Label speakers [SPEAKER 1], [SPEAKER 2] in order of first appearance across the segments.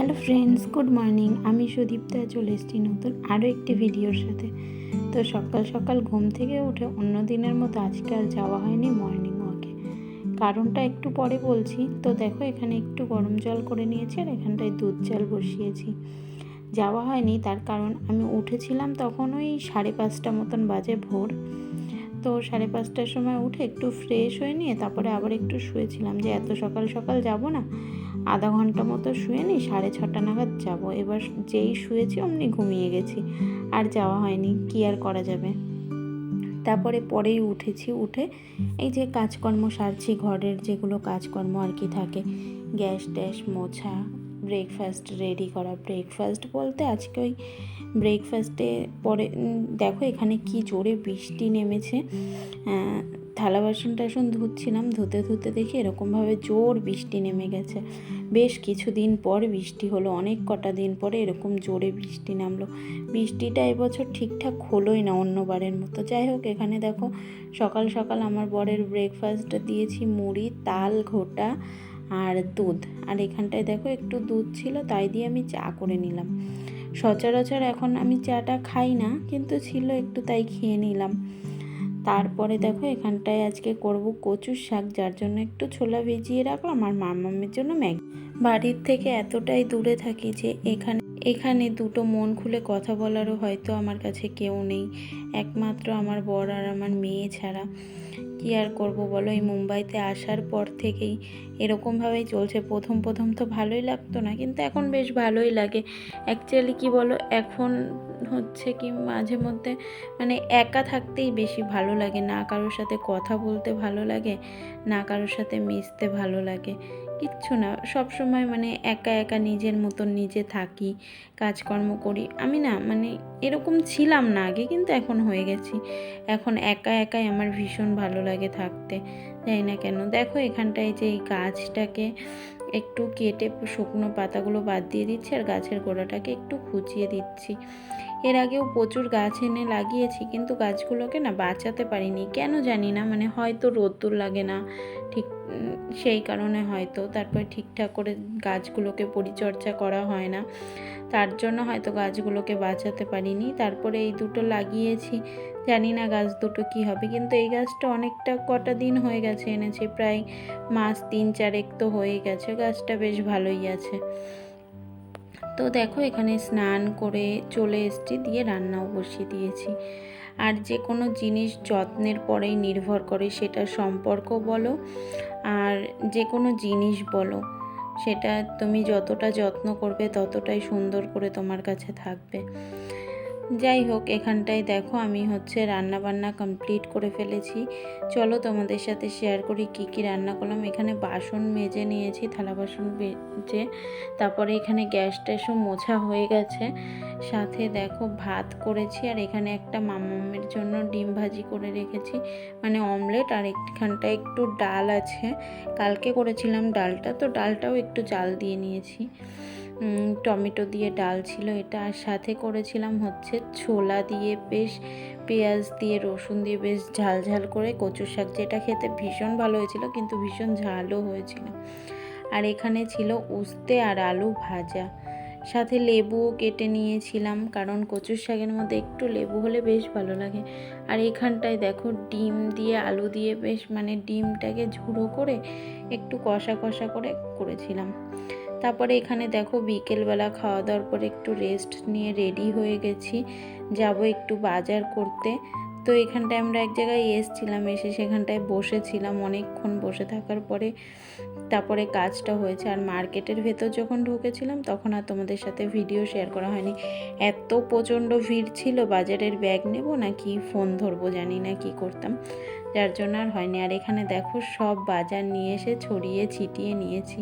[SPEAKER 1] Hello friends good morning আমি সুদীপ্তা, চলে এসেছি নতুন আরও একটি ভিডিওর সাথে। তো সকাল সকাল ঘুম থেকে উঠে অন্য দিনের মতো আজকে আর যাওয়া হয়নি মর্নিং ওয়াকে কারণটা একটু পরে বলছি। তো দেখো এখানে একটু গরম জল করে নিয়েছি আর এখানটায় দুধ জল বসিয়েছি। যাওয়া হয়নি, তার কারণ আমি উঠেছিলাম তখন ওই সাড়ে পাঁচটা মতন বাজে ভোর। তো সাড়ে পাঁচটার সময় উঠে একটু ফ্রেশ হয়ে নিয়ে তারপরে আবার একটু শুয়েছিলাম যে এত সকাল সকাল যাব না। আধা ঘণ্টা মতো শুয়ে নিই সাড়ে ছটা নাগাদ যাব। এবার যেই শুয়েছি অমনি ঘুমিয়ে গেছি। আর যাওয়া হয়নি, কি আর করা যাবে? তারপরে পরেই উঠেছি, উঠে এই যে কাজকর্ম সারছি, ঘরের যেগুলো কাজকর্ম আর কি থাকে। গ্যাস ট্যাস, মোছা ব্রেকফাস্ট রেডি করা। ব্রেকফাস্ট বলতে আজকে ওই ব্রেকফাস্টে পরে দেখো এখানে কি জোরে বৃষ্টি নেমেছে। থালা বাসন টাসন ধুচ্ছিলাম, ধুতে ধুতে দেখি এরকমভাবে জোর বৃষ্টি নেমে গেছে। বেশ কিছুদিন পর বৃষ্টি হলো, অনেক কটা দিন পরে এরকম জোরে বৃষ্টি নামলো। বৃষ্টিটা এবছর ঠিকঠাক হলোই না অন্যবারের মতো। যাই হোক, এখানে দেখো, সকাল সকাল আমার বরের ব্রেকফাস্ট দিয়েছি, মুড়ি, তাল, ঘোটা আর দুধ। আর এখানটায় দেখো একটু দুধ ছিল, তাই দিয়ে আমি চা করে নিলাম। সচরাচর এখন আমি চাটা খাই না, কিন্তু ছিল একটু তাই খেয়ে নিলাম। তারপরে দেখো এখানটায় আজকে করব কচুর শাক, যার জন্য একটু ছোলা ভিজিয়ে রাখলাম আর মামামের জন্য ম্যাগি। বাড়ির থেকে এতটাই দূরে থাকি যে এখানে এখানে দুটো মন খুলে কথা বলারও হয়তো আমার কাছে কেউ নেই। একমাত্র আমার বর আর আমার মেয়ে ছাড়া। কি আর করব বলো? এই মুম্বাইতে আসার পর থেকেই এরকমভাবেই চলছে। প্রথম প্রথম তো ভালোই লাগতো না, কিন্তু এখন বেশ ভালোই লাগে। অ্যাকচুয়ালি কি বলো? এখন হচ্ছে কি মাঝে মধ্যে মানে একা থাকতেই বেশি ভালো লাগে। না কারোর সাথে কথা বলতে ভালো লাগে, না কারোর সাথে মিশতে ভালো লাগে। কিচ্ছু না। সব সময় মানে একা একা নিজের মতন নিজে থাকি, কাজকর্ম করি। আমি না মানে এরকম ছিলাম না আগে, কিন্তু এখন হয়ে গেছি। এখন একা একাই আমার ভীষণ ভালো লাগে থাকতে, জানি না কেন। দেখো এখানটায় যে এই গাছটাকে একটু কেটে শুকনো পাতাগুলো বাদ দিয়ে দিচ্ছি আর গাছের গোড়াটাকে একটু খুঁচিয়ে দিচ্ছি। এর আগেও প্রচুর গাছ এনে লাগিয়েছি, কিন্তু গাছগুলোকে না বাঁচাতে পারিনি। কেন জানি না মানে হয়তো রোদ্দুর লাগে না ঠিক সেই কারণে হয়তো তারপরে ঠিকঠাক করে গাছগুলোকে পরিচর্যা করা হয় না। তার জন্য হয়তো গাছগুলোকে বাঁচাতে পারিনি। তারপরে এই দুটো লাগিয়েছি। জানি না গাছ দুটো কি হবে, কিন্তু এই গাছটা অনেকটা কটা দিন হয়ে গেছে এনেছি। প্রায় মাস তিন চারেক তো হয়ে গেছে। গাছটা বেশ ভালোই আছে। তো দেখো এখানে স্নান করে চলে এসেছি, দিয়ে রান্নাও বসিয়ে দিয়েছি। আর যে কোনো জিনিস যত্নের পরেই নির্ভর করে সেটা সম্পর্ক বলো আর যে কোনো জিনিস বলো, সেটা তুমি যতটা যত্ন করবে ততটাই সুন্দর করে তোমার কাছে থাকবে। যাই হোক, এখানটায় দেখো আমি হচ্ছে রান্না বান্না কমপ্লিট করে ফেলেছি। চলো তোমাদের সাথে শেয়ার করি কি কি রান্না করলাম। এখানে বাসন মেজে নিয়েছি, থালা বাসন মেজে, তারপরে এখানে গ্যাস ট্যাসও মোছা হয়ে গেছে। সাথে দেখো ভাত করেছি, আর এখানে একটা মামামের জন্য ডিম ভাজি করে রেখেছি। মানে অমলেট আর এখানটা একটু ডাল আছে। কালকে করেছিলাম ডালটা, তো ডালটাও একটু জাল দিয়ে নিয়েছি। টমেটো দিয়ে ডাল ছিল এটা, আর সাথে করেছিলাম হচ্ছে ছোলা দিয়ে বেশ পেঁয়াজ দিয়ে, রসুন দিয়ে বেশ ঝাল ঝাল করে কচু শাক, যেটা খেতে ভীষণ ভালো হয়েছিল, কিন্তু ভীষণ ঝালও হয়েছিল। আর এখানে ছিল উস্তে আর আলু ভাজা। সাথে লেবুও কেটে নিয়েছিলাম, কারণ কচুর শাকের মধ্যে একটু লেবু হলে বেশ ভালো লাগে। আর এখানটায় দেখো ডিম দিয়ে আলু দিয়ে বেশ মানে ডিমটাকে ঝুড়ো করে একটু কষা কষা করে করেছিলাম। তারপরে এখানে দেখো বিকেলবেলা খাওয়া দাওয়ার পরে একটু রেস্ট নিয়ে রেডি হয়ে গেছি। যাব একটু বাজার করতে। তো এখানটায় আমরা এক জায়গায় এসেছিলাম, এসে সেখানটায় বসেছিলাম। অনেকক্ষণ বসে থাকার পরে তারপরে কাজটা হয়েছে। আর মার্কেটের ভেতর যখন ঢুকেছিলাম, তখন আর তোমাদের সাথে ভিডিও শেয়ার করা হয়নি। এত প্রচণ্ড ভিড় ছিল, বাজারের ব্যাগ নেব নাকি ফোন ধরবো জানি না কি করতাম। যার জন্য আর হয়নি। আর এখানে দেখো সব বাজার নিয়ে এসে ছড়িয়ে ছিটিয়ে নিয়েছি।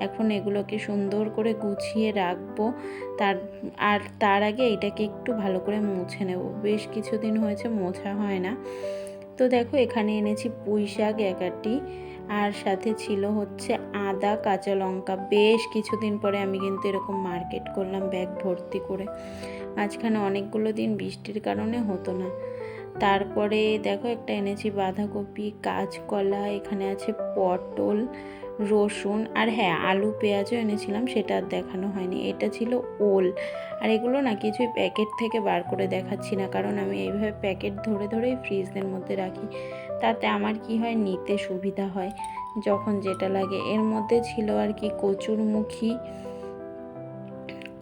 [SPEAKER 1] এখন এগুলোকে সুন্দর করে গুছিয়ে রাখব। তার, আর তার আগে এটাকে একটু ভালো করে মুছে নেব। বেশ কিছুদিন হয়েছে, মোছা হয় না। তো দেখো এখানে এনেছি পুঁই শাক এক আটি। আর সাথে ছিল হচ্ছে আদা, কাঁচা লঙ্কা। বেশ কিছুদিন পরে আমি কিন্তু এরকম মার্কেট করলাম ব্যাগ ভর্তি করে। মাঝখানে অনেকগুলো দিন বৃষ্টির কারণে হতো না। তারপরে দেখো একটা এনেছি বাঁধাকপি, কাঁচকলা, এখানে আছে পটল, রসুন, আর হ্যাঁ আলু, পেঁয়াজও এনেছিলাম, সেটা আর দেখানো হয়নি। এটা ছিল ওল। আর এগুলো না কিছুই প্যাকেট থেকে বার করে দেখাচ্ছি না, কারণ আমি এইভাবে প্যাকেট ধরে ধরেই ফ্রিজের মধ্যে রাখি। তাতে আমার কি হয়, নিতে সুবিধা হয়। যখন যেটা লাগে। এর মধ্যে ছিল আর কি কচুরমুখী।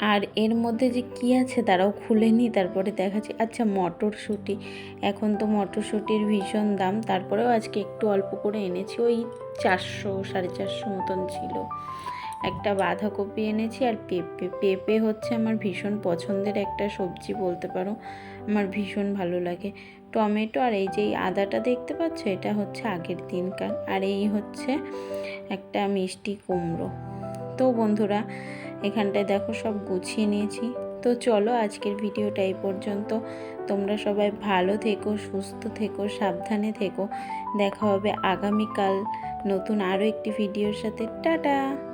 [SPEAKER 1] আর এর মধ্যে যে কি আছে তারাও খুলে নি তারপরে দেখাচ্ছি। আচ্ছা মটরশুঁটি। এখন তো মটরশুঁটির ভীষণ দাম। তারপরেও আজকে একটু অল্প করে এনেছি। ওই চারশো, সাড়ে চারশো মতন ছিল। একটা বাঁধাকপি এনেছি আর পেঁপে। পেঁপে হচ্ছে আমার ভীষণ পছন্দের একটা সবজি বলতে পারো। আমার ভীষণ ভালো লাগে। টমেটো আর এই যে আদাটা দেখতে পাচ্ছ? এটা হচ্ছে আগের দিনকার। আর এই হচ্ছে একটা মিষ্টি কুমড়ো। তো বন্ধুরা, এখানটায় দেখো সব গুছিয়ে নিয়েছি। তো চলো আজকের ভিডিওটা এই পর্যন্ত। তোমরা সবাই ভালো থেকো, সুস্থ থেকো, সাবধানে থেকো। দেখা হবে আগামীকাল নতুন আরও একটি ভিডিওর সাথে। টাটা!